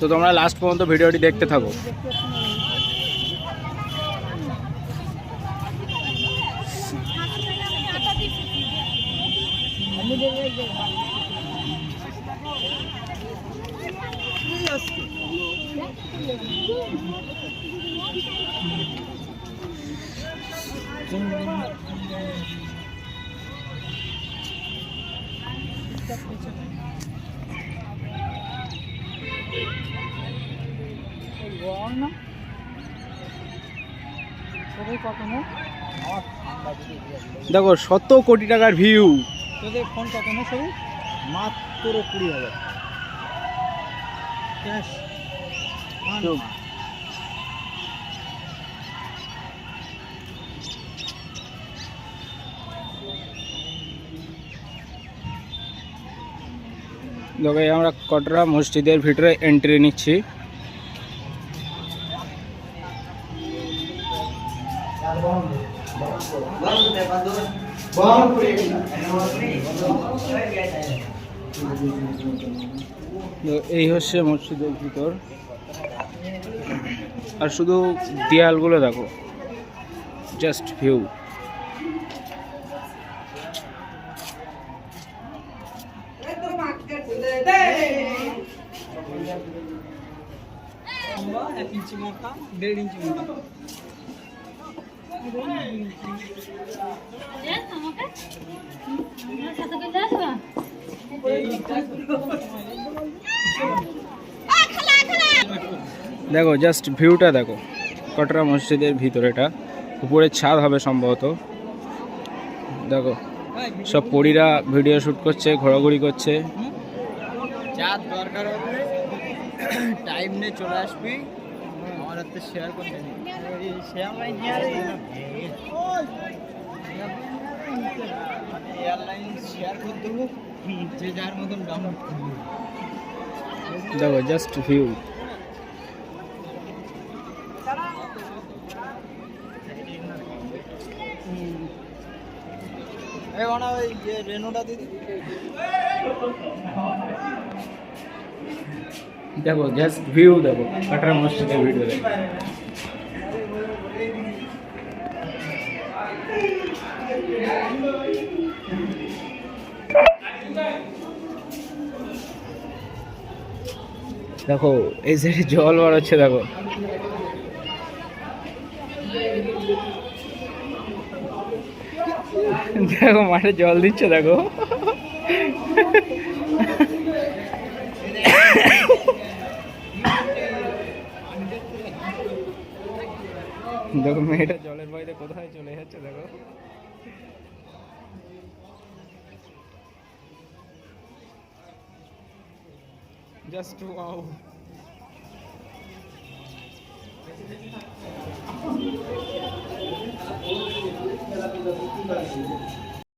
তো তোমরা লাস্ট পর্যন্ত ভিডিওটি দেখতে থাকো। দেখো শত কোটি টাকার ভিউ তোদের ফোন কত না সবু মাত্র কুড়ি হাজার। ক্যাশ দেখো আমরা কটরা মসজিদের ভিতরে এন্ট্রি নিচ্ছি। এই হচ্ছে মসজিদের ভিতর। আর শুধু দেয়ালগুলো দেখো জাস্ট ভিউ ইঞ্চি মোটা, দেড় ইঞ্চি মোটা। দেখো জাস্ট ভিউটা দেখো। কটরা মসজিদের ভিতর এটা। উপরে ছাদ হবে সম্ভবত। দেখো, সব পরীরা ভিডিও শ্যুট করছে, ঘোরাঘুরি করছে। যা দরকার হবে। টাইম নিয়ে চলে আসবি। আমার হাতে শেয়ার করে শেয়ার লাইন এয়ারলাইন শেয়ার করে দেবো যে যার মতন ডাউনলোড করবি। দেখো জাস্ট ভিউ এই বানা ওই যে রেনোটা দিদি। দেখো জাস্ট ভিউ দেখো, কটরা মসজিদের ভিডিও দেখো। দেখো, এই সাইডে জল বার হচ্ছে দেখো। দেখো, মাঠে জল দিচ্ছে, দেখো। দেখো মেয়েটা জলের বাইরে কোথায় চলে যাচ্ছে দেখো। Just wow